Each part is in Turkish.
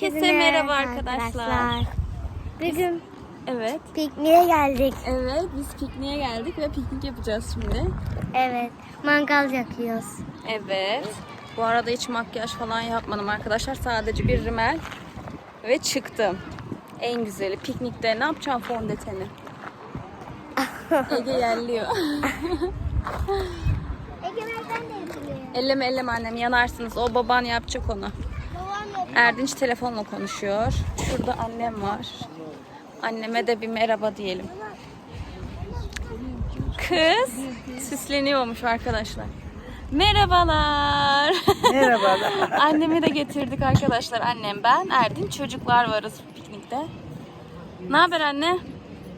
Herkese merhaba arkadaşlar. Bugün Evet. pikniğe geldik. Evet biz pikniğe geldik ve piknik yapacağız şimdi. Evet. Mangal yakıyoruz. Evet. Bu arada hiç makyaj falan yapmadım arkadaşlar. Sadece bir rimel ve çıktım. En güzeli piknikte ne yapacağım fondöteni? Ege yerliyor. Egemen'den de yapılıyor. elleme elleme annem yanarsınız. O baban yapacak onu. Erdinç telefonla konuşuyor. Şurada annem var. Anneme de bir merhaba diyelim. Kız süsleniyormuş arkadaşlar. Merhabalar. Merhabalar. Annemi de getirdik arkadaşlar. Annem ben, Erdinç çocuklar varız piknikte. Ne haber anne?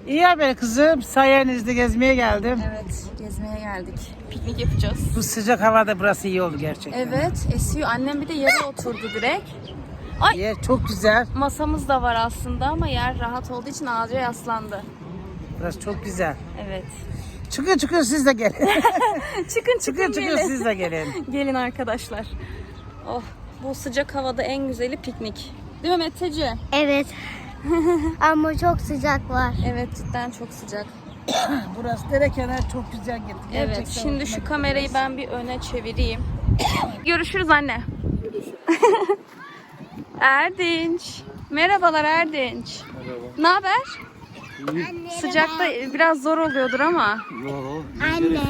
İyi haber kızım. Sayenizde gezmeye geldim. Evet, gezmeye geldik. Piknik yapacağız. Bu sıcak havada burası iyi oldu gerçekten. Evet, esiyor. Annem bir de yere oturdu direkt. Ay Yer çok güzel. Masamız da var aslında ama yer rahat olduğu için ağaca yaslandı. Burası çok güzel. Evet. Çıkın çıkın siz de gelin. Çıkın çıkın çıkın çıkın siz de gelin. Gelin arkadaşlar. Oh bu sıcak havada en güzeli piknik. Değil mi Meteci? Evet. Ama çok sıcak var. Evet cidden çok sıcak. Burası dere kenarı çok güzel gitti. Evet Gerçekten şimdi şu kamerayı burası. ben bir öne çevireyim. Görüşürüz anne. Erdinç. Merhabalar Erdinç. Merhaba. Ne haber? Sıcakta biraz zor oluyordur ama. Anne.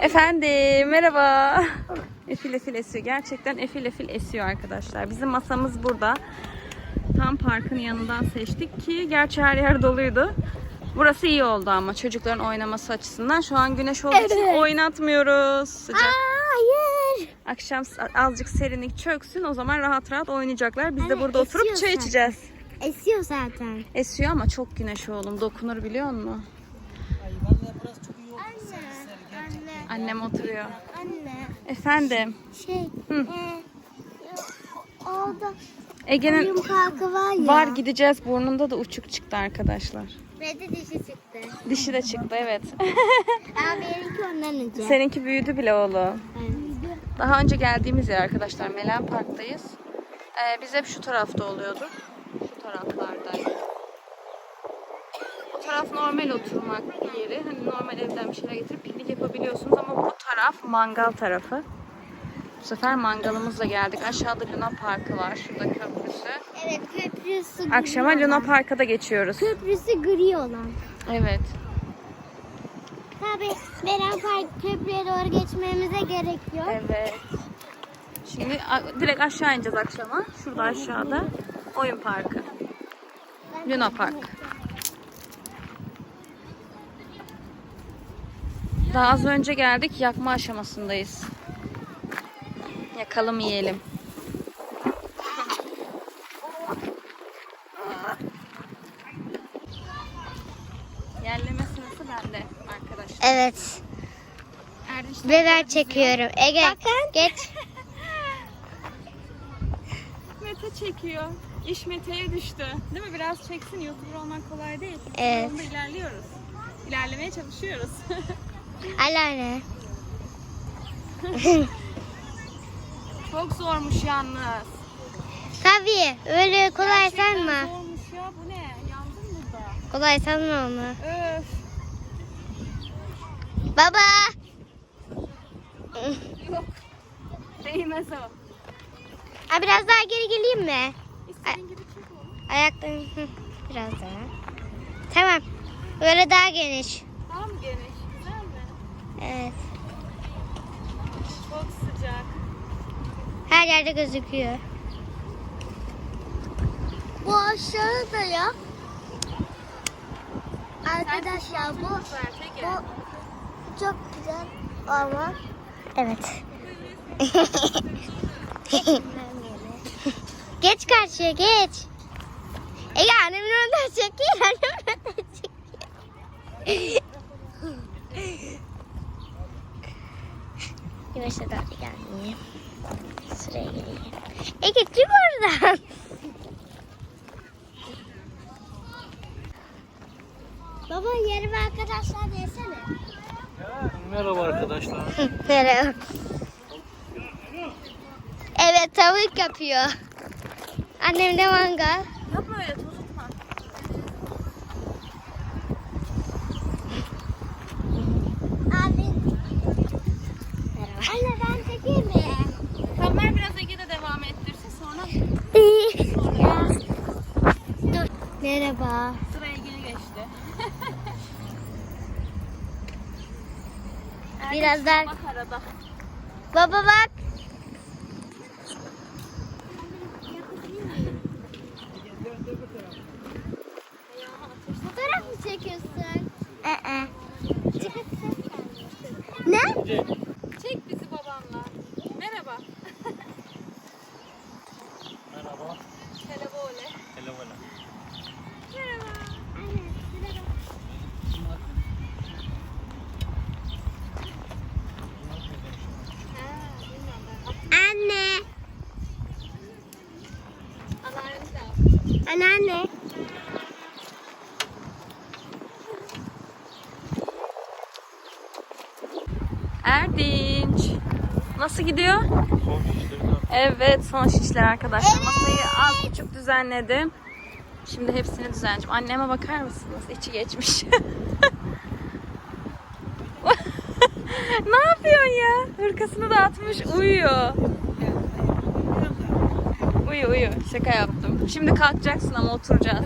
Efendim merhaba. Efil efil esiyor. Gerçekten efil efil esiyor arkadaşlar. Bizim masamız burada. Tam parkın yanından seçtik ki gerçi her yer doluydu. Burası iyi oldu ama çocukların oynaması açısından. Şu an güneş olduğu için Evet. oynatmıyoruz. Sıcak. Hayır. Akşam azıcık serinlik çöksün o zaman rahat rahat oynayacaklar. Biz de Anne, burada oturup esiyor çay zaten. içeceğiz. Esiyor zaten. Esiyor ama çok güneş oğlum. Dokunur biliyor musun? Anne. Annem oturuyor. Anne. Efendim. Şey. Hı. E, orada Ege'nin oyun parkı var ya. var gideceğiz. Burnunda da uçuk çıktı arkadaşlar. Ve de dişi çıktı. Dişi de çıktı evet. Abi benimki ondan önce. Seninki büyüdü bile oğlum. Evet. Daha önce geldiğimiz yer arkadaşlar Melen Park'tayız. Ee, biz hep şu tarafta oluyorduk. Şu taraflardaydık. O taraf normal oturmak yeri. Hani normal evden bir şeyler getirip piknik yapabiliyorsunuz ama bu taraf mangal tarafı. Bu sefer mangalımızla geldik. Aşağıda Luna Parkı var. Şurada köprüsü. Evet köprüsü gri Akşama Luna olan. Park'a da geçiyoruz. Köprüsü gri olan. Evet. Tabi Beren Park köprüye doğru geçmemize gerek yok. Evet. Şimdi direkt aşağı ineceğiz akşama. Şurada aşağıda oyun parkı. Luna Park. Daha az önce geldik. Yakma aşamasındayız. Yakalım yiyelim. Yerleme sırası bende arkadaşlar. Evet. Erdinç Ve ben çekiyorum. Ege geç. Mete çekiyor. İş Mete'ye düştü. Değil mi? Biraz çeksin. YouTuber olmak kolay değil. Evet. Yolunda ilerliyoruz. İlerlemeye çalışıyoruz. Alane. Çok zormuş yalnız. Tabii öyle kolay Gerçekten sanma. Zormuş ya. Bu ne? Yandın burada. Kolay sanma onu. Öf. Baba. Yok. Değmez o. Ha, biraz daha geri geleyim mi? İstediğin gibi çek. Ayaklarım hı, biraz daha. Tamam. Böyle daha geniş. Daha mı geniş? Güzel mi? Evet. Çok sıcak. Her yerde gözüküyor. Bu aşağıda ya. Arkadaşlar bu bu çok güzel ama evet. geç karşıya geç. Ege annemin önden çekil annemin önden çekil. Yavaşa doğru gelmeyeyim. Sıraya geleyim. Ege çık oradan. Baba yerime arkadaşlar desene. Merhaba arkadaşlar. Merhaba. Evet tavuk yapıyor. Annem de mangal. Yapma öyle tozutma. Abi. Anne ben çekeyim mi? Tamam ver biraz Ege de devam ettirsin sonra Dur. Merhaba. sıra Ege'ye geçti. Biraz daha. Bak arada. Baba bak. Fotoğraf mı çekiyorsun? Ee. Ne? Çek bizi babanla. Merhaba. Merhaba. Televole. Telefona. Anne. Anneanne. Erdinç. Nasıl gidiyor? Son işleri de Evet son şişler arkadaşlar. Masayı az buçuk düzenledim. Şimdi hepsini düzenleyeceğim. Anneme bakar mısınız? İçi geçmiş. ne yapıyorsun ya? Hırkasını da atmış uyuyor. Uyu uyu. Şaka yaptım. Şimdi kalkacaksın ama oturacağız.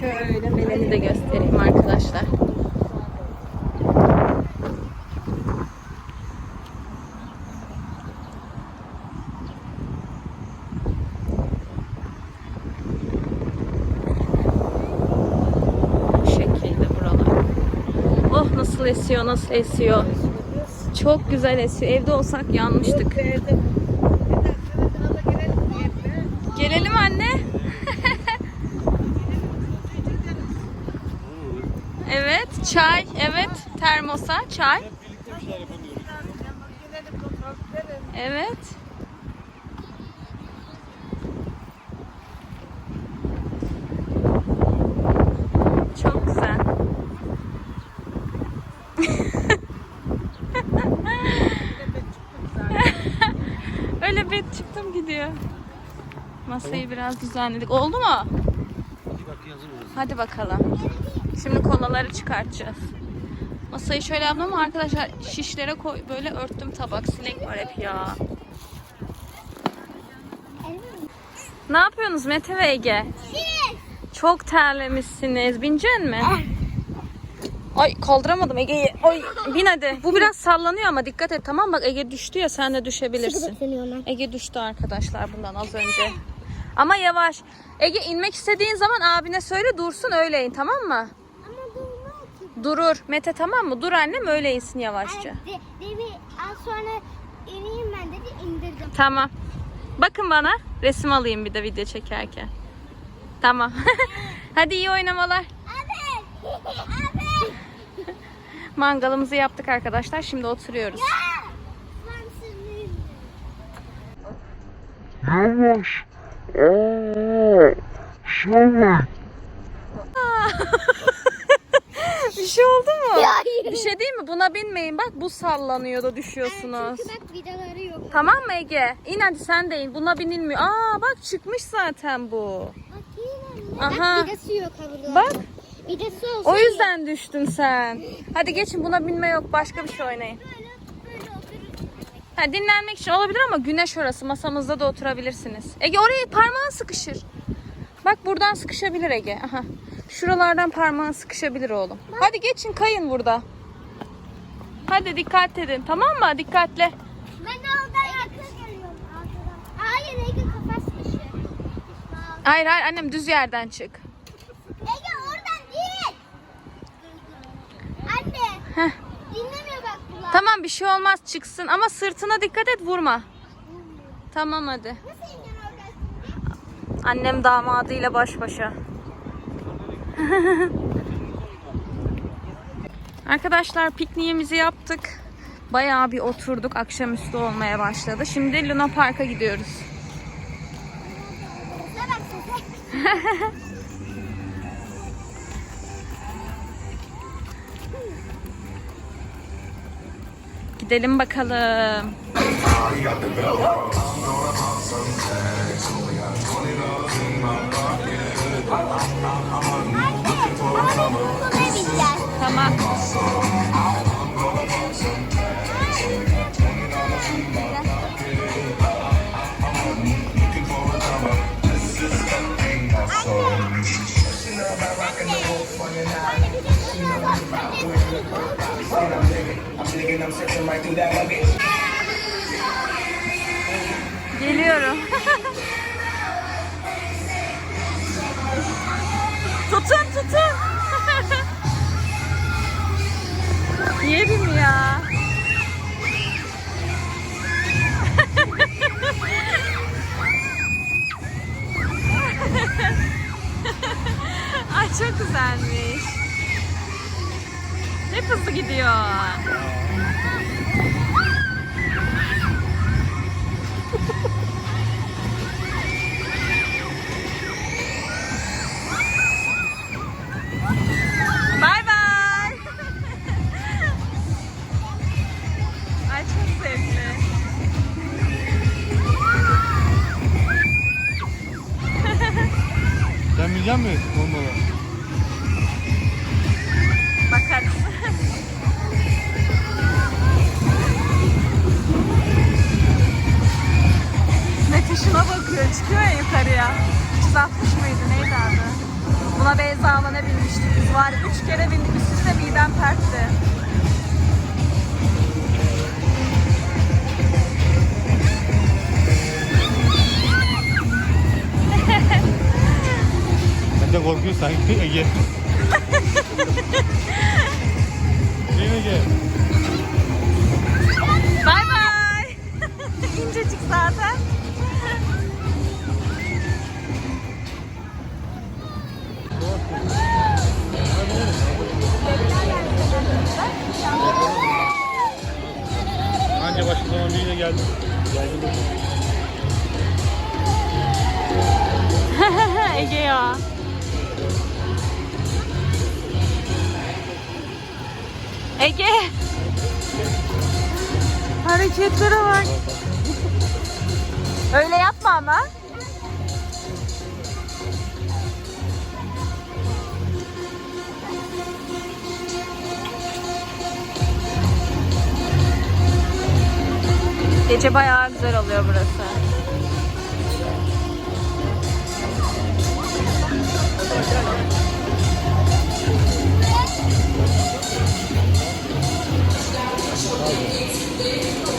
Şöyle beleni de göstereyim arkadaşlar. Bu şekilde buralar. Oh nasıl esiyor, nasıl esiyor. Çok güzel esiyor. Evde olsak yanmıştık. Gelelim anne. evet, çay. Evet, termosa çay. Evet. Çok güzel. Öyle bir çıktım gidiyor. Masayı biraz düzenledik. Oldu mu? Hadi bakalım. Şimdi kolaları çıkartacağız. Masayı şöyle yaptım ama arkadaşlar şişlere koy böyle örttüm tabak. Sinek var hep ya. Ne yapıyorsunuz Mete ve Ege? Çok terlemişsiniz. Binecek mi? Ay kaldıramadım Ege'yi. Ay bin hadi. Bu biraz sallanıyor ama dikkat et tamam mı? bak Ege düştü ya sen de düşebilirsin. Ege düştü arkadaşlar bundan az önce. Ama yavaş. Ege inmek istediğin zaman abine söyle dursun öyle in tamam mı? Ama ki. Durur. Mete tamam mı? Dur annem öyle insin yavaşça. De, devi az sonra ineyim ben dedi indirdim. Tamam. Bakın bana. Resim alayım bir de video çekerken. Tamam. Hadi iyi oynamalar. Abi. Abi. Mangalımızı yaptık arkadaşlar. Şimdi oturuyoruz. Yavaş. Aa. Bir şey oldu mu? Hayır. Bir şey değil mi? Buna binmeyin. Bak bu sallanıyor da düşüyorsunuz. Çünkü bak vidaları yok. Tamam mı Ege? İn hadi sen de in. Buna binilmiyor. Aa bak çıkmış zaten bu. Bak yine Aha. Bak vidası yok. Bak Vidası olsa o yüzden düştün sen. Hadi geçin buna binme yok. Başka bir şey oynayın. Ha, dinlenmek için olabilir ama güneş orası. Masamızda da oturabilirsiniz. Ege oraya parmağın sıkışır. Bak buradan sıkışabilir Ege. Aha. Şuralardan parmağın sıkışabilir oğlum. Hadi geçin kayın burada. Hadi dikkat edin. Tamam mı? Dikkatli. Ben oradan yakın geliyorum. Hayır Ege kafası dışı. Hayır hayır annem düz yerden çık. Ege oradan değil. Anne. Heh. Tamam bir şey olmaz çıksın ama sırtına dikkat et vurma. Tamam hadi. Annem damadıyla baş başa. Arkadaşlar pikniğimizi yaptık. Bayağı bir oturduk. Akşamüstü olmaya başladı. Şimdi Luna Park'a gidiyoruz. Gidelim bakalım. Geliyorum. tutun tutun. Yerim ya. Ay çok güzelmiş. Hep hızlı gidiyor. Bay Çıkıyor ya yukarıya. 360 mıydı? Neydi adı? Buna Beyza alana binmiştik. Biz var üç kere bindik. Üst üste midem pertti. Sen de korkuyorsun sanki Ege. Değil mi Ege? Bay bay. İncecik zaten. Anca başka zaman birine geldim. Geldim. Ege ya. Ege. Hareketlere bak. Öyle yapma ama. Gece bayağı güzel oluyor burası.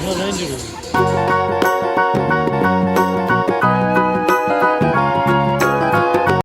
Buna Ranger.